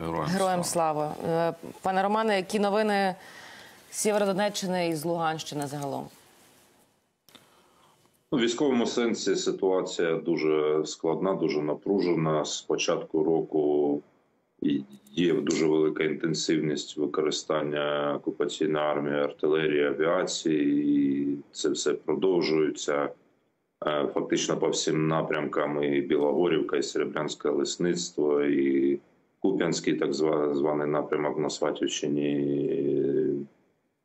Героям, Героям слава. слава. Е, Пане Романе, які новини з Сєвєродонеччини і з Луганщини загалом? У військовому сенсі ситуація дуже складна, дуже напружена. З початку року є дуже велика інтенсивність використання окупаційної армії, артилерії, авіації. І це все продовжується. Е, Фактично по всім напрямкам і Білогорівка, і Серебрянське лисництво, і Куп'янський так зва- званий напрямок на Сватівщині.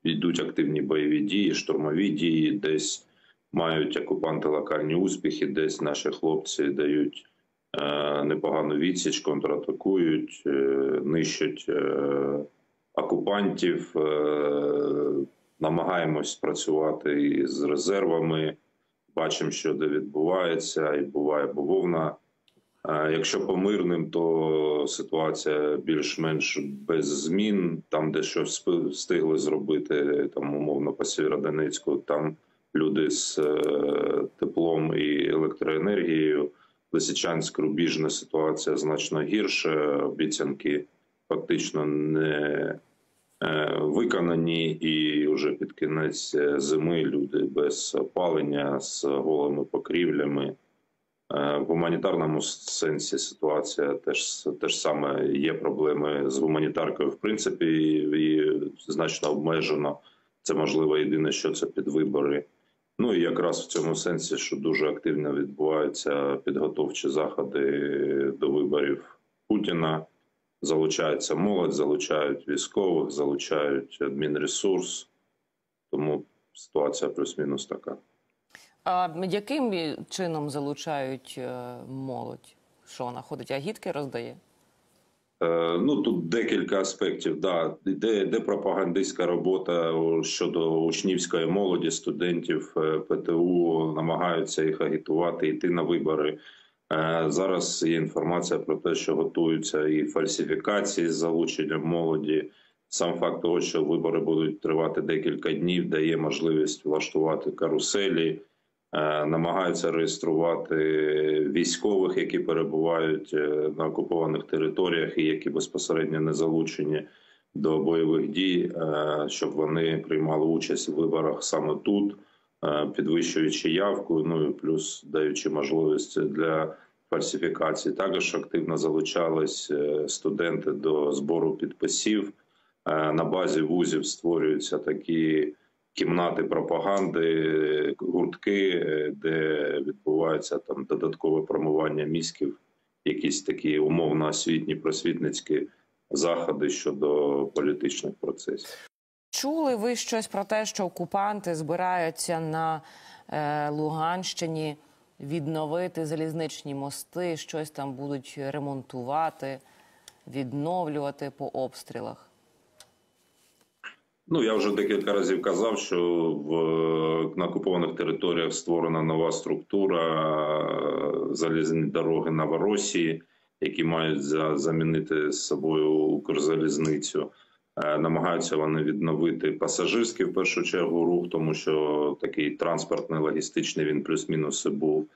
Йдуть активні бойові дії, штурмові дії, десь мають окупанти локальні успіхи, десь наші хлопці дають е, непогану відсіч, контратакують, е, нищать е, окупантів. Е, намагаємось працювати з резервами. Бачимо, що де відбувається, і буває бавовна. Якщо по мирним, то ситуація більш-менш без змін. Там, де щось встигли зробити, там умовно по Сєвєродонецьку, там люди з е, теплом і електроенергією. Лисичанськ, Рубіжна ситуація значно гірше. Обіцянки фактично не е, виконані, і вже під кінець е, зими люди без опалення з голими покрівлями. Е, В гуманітарному сенсі ситуація теж теж саме є проблеми з гуманітаркою. В принципі, і значно обмежено. Це можливо єдине, що це під вибори. Ну і якраз в цьому сенсі, що дуже активно відбуваються підготовчі заходи до виборів Путіна. Залучається молодь, залучають військових, залучають адмінресурс. Тому ситуація плюс-мінус така. А яким чином залучають е, молодь? Що вона ходить, агітки роздає? Е, Ну тут декілька аспектів. Да, де, де пропагандистська робота щодо учнівської молоді, студентів е, ПТУ намагаються їх агітувати, йти на вибори. Зараз є інформація про те, що готуються і фальсифікації з залученням молоді. Сам факт того, що вибори будуть тривати декілька днів, дає можливість влаштувати каруселі. Е, намагаються реєструвати військових, які перебувають е, на окупованих територіях і які безпосередньо не залучені до бойових дій, е, щоб вони приймали участь у виборах саме тут, підвищуючи явку, ну і плюс даючи можливість для фальсифікації. Також активно залучались студенти до збору підписів. На базі вузів створюються такі кімнати пропаганди, гуртки, е, де відбувається там додаткове промивання мізків, якісь такі умовно освітні просвітницькі заходи щодо політичних процесів. Чули ви щось про те, що окупанти збираються на е, Луганщині відновити залізничні мости, щось там будуть ремонтувати, відновлювати по обстрілах? Ну я вже декілька разів казав, що в на окупованих територіях створена нова структура е, залізні дороги Новоросії, які мають за, замінити з собою Укрзалізницю. Е, Намагаються вони відновити пасажирський в першу чергу рух, тому що такий транспортний логістичний він плюс-мінус був.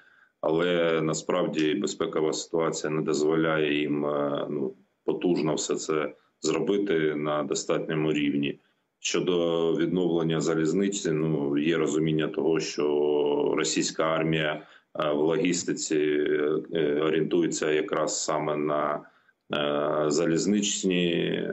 Але насправді безпекова ситуація не дозволяє їм е, ну, потужно все це зробити на достатньому рівні. Щодо відновлення залізниці, ну є розуміння того, що російська армія е, в логістиці е, орієнтується якраз саме на е, залізничні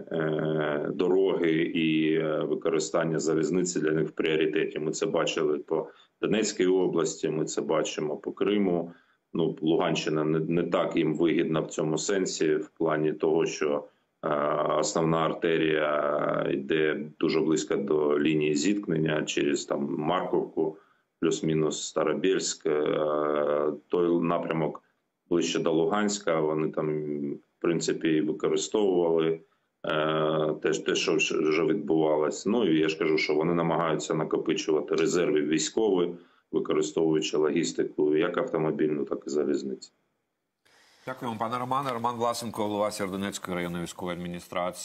дороги і використання залізниці для них в пріоритеті. Ми це бачили по Донецькій області. Ми це бачимо по Криму. Ну, Луганщина не, не так їм вигідна в цьому сенсі, в плані того, що основна артерія йде дуже близько до лінії зіткнення через там Марковку, плюс-мінус Старобільськ. Е, той напрямок ближче до Луганська. Вони там, в принципі, використовували е, те, те, що вже відбувалось. Ну і я ж кажу, що вони намагаються накопичувати резерви військові, використовуючи логістику як автомобільну, так і залізницю. Дякуємо, пане Романе. Роман Власенко, голова Сєвєродонецької районної військової адміністрації.